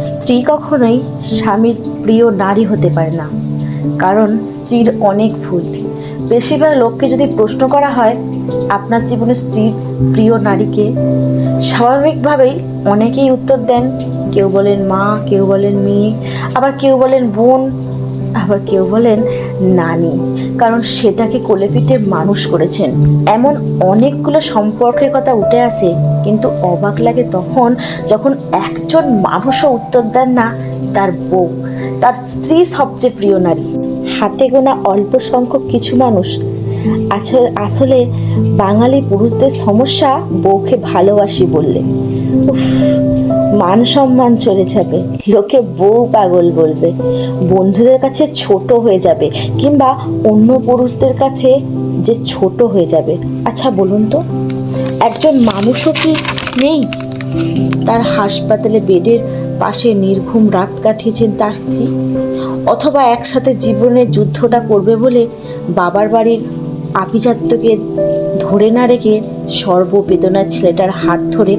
স্ত্রী কখনোই স্বামীর প্রিয় নারী হতে পারে না কারণ স্ত্রীর অনেক ভুল। বেশিরভাগ লোককে যদি প্রশ্ন করা হয়, আপনার জীবনে স্ত্রীর প্রিয় নারীকে, স্বাভাবিকভাবেই অনেকেই উত্তর দেন, কেউ বলেন মা, কেউ বলেন মেয়ে, আবার কেউ বলেন বোন, আবার কেউ বলেন নানি, কারণ সে তাকে কোলে পিঠে মানুষ করেছেন। এমন অনেকগুলো সম্পর্কের কথা উঠে আসে, কিন্তু অবাক লাগে তখন যখন একজন মানুষও উত্তর দেন না, তার বউ, তার স্ত্রী সবচেয়ে প্রিয় নারী। হাতে গোনা অল্প সংখ্যক কিছু মানুষ আসলে আসলে বাঙালি পুরুষদের সমস্যা বউকে ভালোবাসি বললে। মান সম্মান চলে যাবে। লোকে বউ পাগল বলবে। বন্ধুদের কাছে ছোট হয়ে যাবে কিংবা অন্য পুরুষদের কাছে যে ছোট হয়ে যাবে। আচ্ছা বলুন তো, একজন মানুষও কি নেই? তার হাসপাতালে, বেডের পাশে নির্ঘুম রাত কাটিয়েছেন তার স্ত্রী। অথবা একসাথে জীবনের যুদ্ধটা করবে বলে বাবার বাড়ির আভিজাত্যকে ধরে না রেখে সর্ববেদনার ছেলেটার হাত ধরে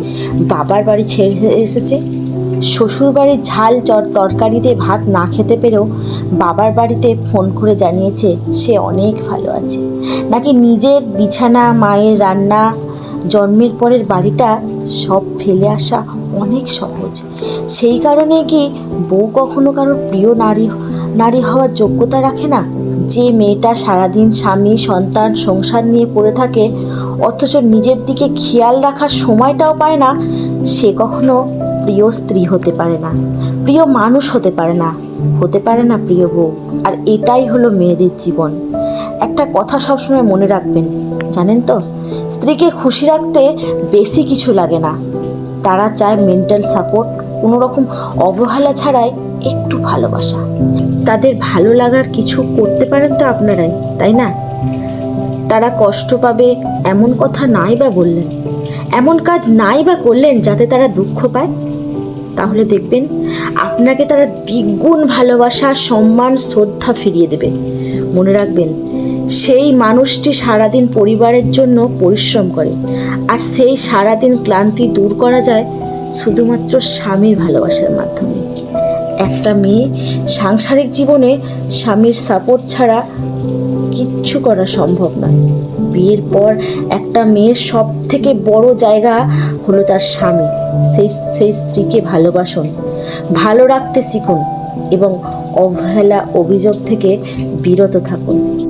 বাবার বাড়ি ছেড়ে এসেছে। শ্বশুর বাড়ির ঝাল চর তরকারিতে ভাত না খেতে পেরেও বাবার বাড়িতে ফোন করে জানিয়েছে, সে অনেক ভালো আছে। নাকি নিজের বিছানা, মায়ের রান্না জন্মের পরের বাড়িটা সব ফেলে আসা অনেক সহজ। সেই কারণে কি বউ কখনো কারোর প্রিয় নারী নারী হওয়ার যোগ্যতা রাখে না? যে মেয়েটা সারাদিন স্বামী, সন্তান, সংসার নিয়ে পড়ে থাকে, অথচ নিজের দিকে খেয়াল রাখার সময়টাও পায় না, সে কখনো প্রিয় স্ত্রী হতে পারে না, প্রিয় মানুষ হতে পারে না, হতে পারে না প্রিয় বউ। আর এটাই হলো মেয়েদের জীবন। একটা কথা সবসময় মনে রাখবেন, জানেন তো? স্ত্রীকে খুশি রাখতে বেশি কিছু লাগে না। তারা চায় মেন্টাল সাপোর্ট কোনো রকম অবহেলা ছাড়াই একটু ভালোবাসা। তাদের ভালো লাগার কিছু করতে পারেন তো আপনারাই, তাই না? তারা কষ্ট পাবে, এমন কথা নাই বা বললেন। এমন কাজ নাই বা করলেন যাতে তারা দুঃখ পায়। তাহলে দেখবেন, আপনাকে তারা দ্বিগুণ ভালোবাসা, সম্মান, শ্রদ্ধা ফিরিয়ে দেবে। মনে রাখবেন সেই মানুষটি সারাদিন পরিবারের জন্য পরিশ্রম করে। আর সেই সারাদিন ক্লান্তি দূর করা যায় শুধুমাত্র স্বামীর ভালোবাসার মাধ্যমে। একটা মেয়ে সাংসারিক জীবনে স্বামীর সাপোর্ট ছাড়া কিচ্ছু করা সম্ভব নয়। বিয়ের পর একটা মেয়ের সব থেকে বড় জায়গা হলো তার স্বামী। সেই সেই স্ত্রীকে ভালোবাসুন, ভালো রাখতে শিখুন এবং অবহেলা অভিযোগ থেকে বিরত থাকুন।